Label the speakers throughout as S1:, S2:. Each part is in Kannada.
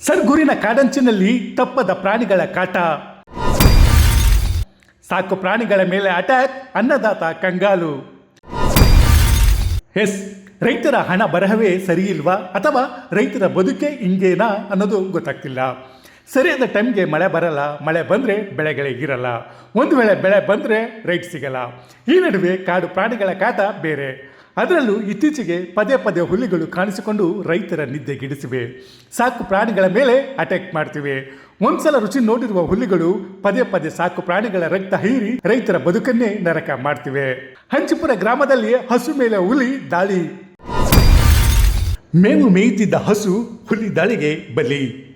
S1: ಸರ್ಗುರಿನ ಕಾಡಂಚಿನಲ್ಲಿ ತಪ್ಪದ ಪ್ರಾಣಿಗಳ ಕಾಟ. ಸಾಕು ಪ್ರಾಣಿಗಳ ಮೇಲೆ ಅಟ್ಯಾಕ್, ಅನ್ನದಾತ ಕಂಗಾಲು. ಎಸ್, ರೈತರ ಹಣ ಬರಹವೇ ಸರಿಯಿಲ್ವಾ ಅಥವಾ ರೈತರ ಬದುಕೆ ಹಿಂಗೇನಾ ಅನ್ನೋದು ಗೊತ್ತಾಗ್ತಿಲ್ಲ. ಸರಿಯಾದ ಟೈಮ್ಗೆ ಮಳೆ ಬರಲ್ಲ, ಮಳೆ ಬಂದರೆ ಬೆಳೆಗಳಿಗಿರಲ್ಲ ಒಂದು ವೇಳೆ ಬೆಳೆ ಬಂದರೆ ರೈಟ್ ಸಿಗಲ್ಲ. ಈ ನಡುವೆ ಕಾಡು ಪ್ರಾಣಿಗಳ ಕಾಟ ಬೇರೆ. ಅದರಲ್ಲೂ ಇತ್ತೀಚೆಗೆ ಪದೇ ಪದೇ ಹುಲಿಗಳು ಕಾಣಿಸಿಕೊಂಡು ರೈತರ ನಿದ್ದೆಗಿಡಿಸಿವೆ ಸಾಕು ಪ್ರಾಣಿಗಳ ಮೇಲೆ ಅಟ್ಯಾಕ್ ಮಾಡ್ತಿವೆ. ಒಂದ್ಸಲ ರುಚಿ ನೋಡಿರುವ ಹುಲಿಗಳು ಪದೇ ಪದೇ ಸಾಕು ಪ್ರಾಣಿಗಳ ರಕ್ತ ಹೀರಿ ರೈತರ ಬದುಕನ್ನೇ ನರಕ ಮಾಡ್ತಿವೆ. ಹಂಚಿಪುರ ಗ್ರಾಮದಲ್ಲಿ ಹಸು ಮೇಲೆ ಹುಲಿ ದಾಳಿ. ಮೇವು ಮೇಯುತ್ತಿದ್ದ ಹಸು ಹುಲಿ ದಾಳಿಗೆ ಬಲಿ.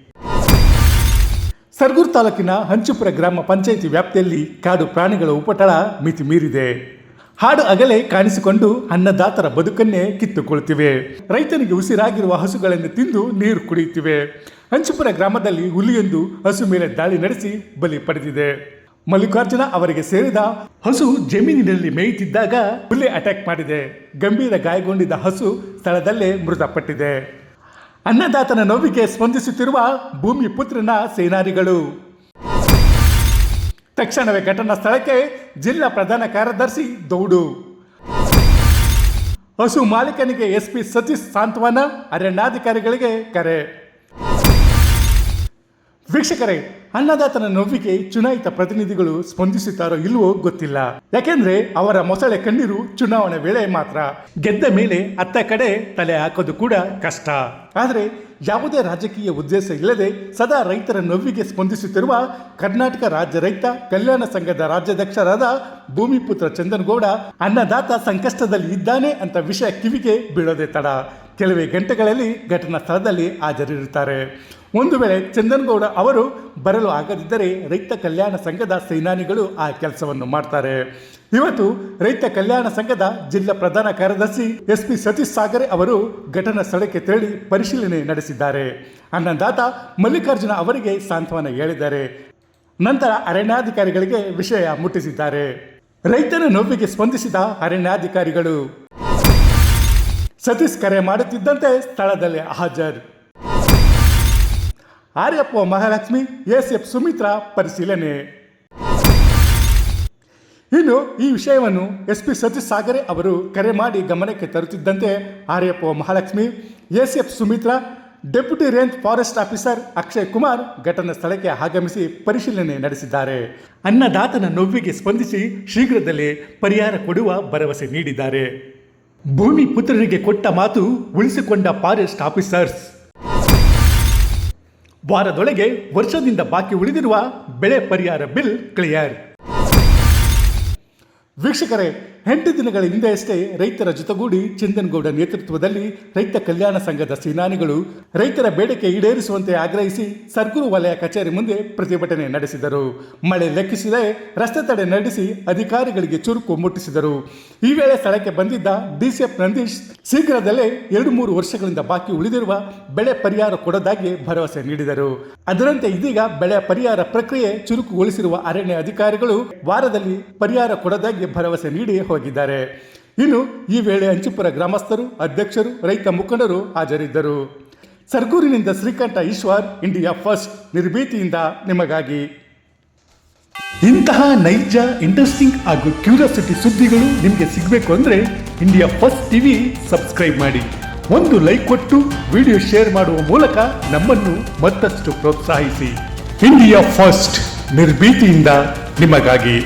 S1: ಸರ್ಗೂರ್ ತಾಲೂಕಿನ ಹಂಚುಪುರ ಗ್ರಾಮ ಪಂಚಾಯಿತಿ ವ್ಯಾಪ್ತಿಯಲ್ಲಿ ಕಾಡು ಪ್ರಾಣಿಗಳ ಉಪಟಳ ಮಿತಿ ಮೀರಿದೆ. ಹಾಡು ಅಗಲೇ ಕಾಣಿಸಿಕೊಂಡು ಅನ್ನದಾತರ ಬದುಕನ್ನೇ ಕಿತ್ತುಕೊಳ್ತಿವೆ. ರೈತನಿಗೆ ಉಸಿರಾಗಿರುವ ಹಸುಗಳನ್ನು ತಿಂದು ನೀರು ಕುಡಿಯುತ್ತಿವೆ. ಹಂಚುಪುರ ಗ್ರಾಮದಲ್ಲಿ ಹುಲಿಯೊಂದು ಹಸು ಮೇಲೆ ದಾಳಿ ನಡೆಸಿ ಬಲಿ ಪಡೆದಿದೆ. ಮಲ್ಲಿಕಾರ್ಜುನ ಅವರಿಗೆ ಸೇರಿದ ಹಸು ಜಮೀನಿನಲ್ಲಿ ಮೇಯುತ್ತಿದ್ದಾಗ ಹುಲಿ ಅಟ್ಯಾಕ್ ಮಾಡಿದೆ. ಗಂಭೀರ ಗಾಯಗೊಂಡಿದ್ದ ಹಸು ಸ್ಥಳದಲ್ಲೇ ಮೃತಪಟ್ಟಿದೆ. ಅನ್ನದಾತನ ನೋವಿಗೆ ಸ್ಪಂದಿಸುತ್ತಿರುವ ಭೂಮಿ ಪುತ್ರನ ಸೇನಾನಿಗಳು. ತಕ್ಷಣವೇ ಘಟನಾ ಸ್ಥಳಕ್ಕೆ ಜಿಲ್ಲಾ ಪ್ರಧಾನ ಕಾರ್ಯದರ್ಶಿ ದೌಡು. ಹಸು ಮಾಲೀಕನಿಗೆ ಎಸ್ಪಿ ಸತೀಶ್ ಸಾಂತ್ವನ ಅರಣ್ಯಾಧಿಕಾರಿಗಳಿಗೆ ಕರೆ. ವೀಕ್ಷಕರೇ ಅನ್ನದಾತನ ನೋವಿಗೆ ಚುನಾಯಿತ ಪ್ರತಿನಿಧಿಗಳು ಸ್ಪಂದಿಸುತ್ತಾರೋ ಇಲ್ವೋ ಗೊತ್ತಿಲ್ಲ. ಯಾಕೆಂದ್ರೆ ಅವರ ಮೊಸಳೆ ಕಣ್ಣೀರು ಚುನಾವಣೆ ವೇಳೆ ಮಾತ್ರ. ಗೆದ್ದ ಮೇಲೆ ಅತ್ತ ಕಡೆ ತಲೆ ಹಾಕೋದು ಕೂಡ ಕಷ್ಟ. ಆದರೆ ಯಾವುದೇ ರಾಜಕೀಯ ಉದ್ದೇಶ ಇಲ್ಲದೆ ಸದಾ ರೈತರ ನೋವಿಗೆ ಸ್ಪಂದಿಸುತ್ತಿರುವ ಕರ್ನಾಟಕ ರಾಜ್ಯ ರೈತ ಕಲ್ಯಾಣ ಸಂಘದ ರಾಜ್ಯಾಧ್ಯಕ್ಷರಾದ ಭೂಮಿಪುತ್ರ ಚಂದನಗೌಡ ಅನ್ನದಾತ ಸಂಕಷ್ಟದಲ್ಲಿ ಇದ್ದಾನೆ ಅಂತ ವಿಷಯ ಕಿವಿಗೆ ಬೀಳೋದೆ ತಡ. ಕೆಲವೇ ಗಂಟೆಗಳಲ್ಲಿ ಘಟನಾ ಸ್ಥಳದಲ್ಲಿ ಹಾಜರಿರುತ್ತಾರೆ. ಒಂದು ವೇಳೆ ಚಂದನಗೌಡ ಅವರು ಬರಲು ಆಗದಿದ್ದರೆ ರೈತ ಕಲ್ಯಾಣ ಸಂಘದ ಸೇನಾನಿಗಳು ಆ ಕೆಲಸವನ್ನು ಮಾಡ್ತಾರೆ. ಇವತ್ತು ರೈತ ಕಲ್ಯಾಣ ಸಂಘದ ಜಿಲ್ಲಾ ಪ್ರಧಾನ ಕಾರ್ಯದರ್ಶಿ ಎಸ್ ಪಿ ಸತೀಶ್ ಸಾಗರೆ ಅವರು ಘಟನಾ ಸ್ಥಳಕ್ಕೆ ತೆರಳಿ ಪರಿಶೀಲನೆ ನಡೆಸಿದ್ದಾರೆ. ಅನ್ನದಾತ ಮಲ್ಲಿಕಾರ್ಜುನ ಅವರಿಗೆ ಸಾಂತ್ವನ ಹೇಳಿದ್ದಾರೆ. ನಂತರ ಅರಣ್ಯಾಧಿಕಾರಿಗಳಿಗೆ ವಿಷಯ ಮುಟ್ಟಿಸಿದ್ದಾರೆ. ರೈತನ ನೋವಿಗೆ ಸ್ಪಂದಿಸಿದ ಅರಣ್ಯಾಧಿಕಾರಿಗಳು ಸತೀಶ್ ಕರೆ ಮಾಡುತ್ತಿದ್ದಂತೆ ಸ್ಥಳದಲ್ಲಿ ಹಾಜರ್. ಆರ್ಯಪ್ಪ ಮಹಾಲಕ್ಷ್ಮಿ ಎಸ್ ಎಫ್ ಸುಮಿತ್ರಾ ಪರಿಶೀಲನೆ. ಇನ್ನು ಈ ವಿಷಯವನ್ನು ಎಸ್ ಪಿ ಸತೀಶ್ ಸಾಗರೆ ಅವರು ಕರೆ ಮಾಡಿ ಗಮನಕ್ಕೆ ತರುತ್ತಿದ್ದಂತೆ Aryappa Mahalakshmi S F Sumitra, deputy range forest officer Akshay Kumar ಘಟನಾ ಸ್ಥಳಕ್ಕೆ ಆಗಮಿಸಿ ಪರಿಶೀಲನೆ ನಡೆಸಿದ್ದಾರೆ. ಅನ್ನದಾತನ ನೋವಿಗೆ ಸ್ಪಂದಿಸಿ ಶೀಘ್ರದಲ್ಲೇ ಪರಿಹಾರ ಕೊಡುವ ಭರವಸೆ ನೀಡಿದ್ದಾರೆ. ಭೂಮಿ ಪುತ್ರರಿಗೆ ಕೊಟ್ಟ ಮಾತು ಉಳಿಸಿಕೊಂಡ ಫಾರೆಸ್ಟ್ ಆಫೀಸರ್ಸ್. ವಾರದೊಳಗೆ ವರ್ಷದಿಂದ ಬಾಕಿ ಉಳಿದಿರುವ ಬೆಳೆ ಪರಿಹಾರ ಬಿಲ್ ಕ್ಲಿಯರ್. ವೀಕ್ಷಕರೇ ಎಂಟು ದಿನಗಳ ಹಿಂದೆಯಷ್ಟೇ ರೈತರ ಜೊತೆಗೂಡಿ ಚಂದನಗೌಡ ನೇತೃತ್ವದಲ್ಲಿ ರೈತ ಕಲ್ಯಾಣ ಸಂಘದ ಸೇನಾನಿಗಳು ರೈತರ ಬೇಡಿಕೆ ಈಡೇರಿಸುವಂತೆ ಆಗ್ರಹಿಸಿ ಸರ್ಗುರು ವಲಯ ಕಚೇರಿ ಮುಂದೆ ಪ್ರತಿಭಟನೆ ನಡೆಸಿದರು. ಮಳೆ ಲೆಕ್ಕಿಸದೆ ರಸ್ತೆ ತಡೆ ನಡೆಸಿ ಅಧಿಕಾರಿಗಳಿಗೆ ಚುರುಕು ಮುಟ್ಟಿಸಿದರು. ಈ ವೇಳೆ ಸ್ಥಳಕ್ಕೆ ಬಂದಿದ್ದ ಡಿಸಿಎಫ್ ನಂದೀಶ್ ಶೀಘ್ರದಲ್ಲೇ ಎರಡು ಮೂರು ವರ್ಷಗಳಿಂದ ಬಾಕಿ ಉಳಿದಿರುವ ಬೆಳೆ ಪರಿಹಾರ ಕೊಡೋದಾಗಿ ಭರವಸೆ ನೀಡಿದರು. ಅದರಂತೆ ಇದೀಗ ಬೆಳೆ ಪರಿಹಾರ ಪ್ರಕ್ರಿಯೆ ಚುರುಕುಗೊಳಿಸಿರುವ ಅರಣ್ಯ ಅಧಿಕಾರಿಗಳು ವಾರದಲ್ಲಿ ಪರಿಹಾರ ಕೊಡೋದಾಗಿ ಭರವಸೆ ನೀಡಿ ಹೋಗಿದ್ದಾರೆ. ಇನ್ನು ಈ ವೇಳೆ ಅಂಚುಪುರ ಗ್ರಾಮಸ್ಥರು, ಅಧ್ಯಕ್ಷರು, ರೈತ ಮುಖಂಡರು ಹಾಜರಿದ್ದರು. ಸರ್ಗೂರಿನಿಂದ ಶ್ರೀಕಂಠ ಈಶ್ವರ್, ಇಂಡಿಯಾ ಫಸ್ಟ್, ನಿರ್ಭೀತಿಯಿಂದ ನಿಮಗಾಗಿ. ಇಂತಹ ನೈಜ, ಇಂಟ್ರೆಸ್ಟಿಂಗ್ ಹಾಗೂ ಕ್ಯೂರಿಯಾಸಿಟಿ ಸುದ್ದಿಗಳು ನಿಮಗೆ ಸಿಗಬೇಕು ಅಂದರೆ ಇಂಡಿಯಾ ಫಸ್ಟ್ ಟಿವಿ ಸಬ್ಸ್ಕ್ರೈಬ್ ಮಾಡಿ. ಒಂದು ಲೈಕ್ ಕೊಟ್ಟು ವಿಡಿಯೋ ಶೇರ್ ಮಾಡುವ ಮೂಲಕ ನಮ್ಮನ್ನು ಮತ್ತಷ್ಟು ಪ್ರೋತ್ಸಾಹಿಸಿ. ಇಂಡಿಯಾ ಫಸ್ಟ್, ನಿರ್ಭೀತಿಯಿಂದ ನಿಮಗಾಗಿ.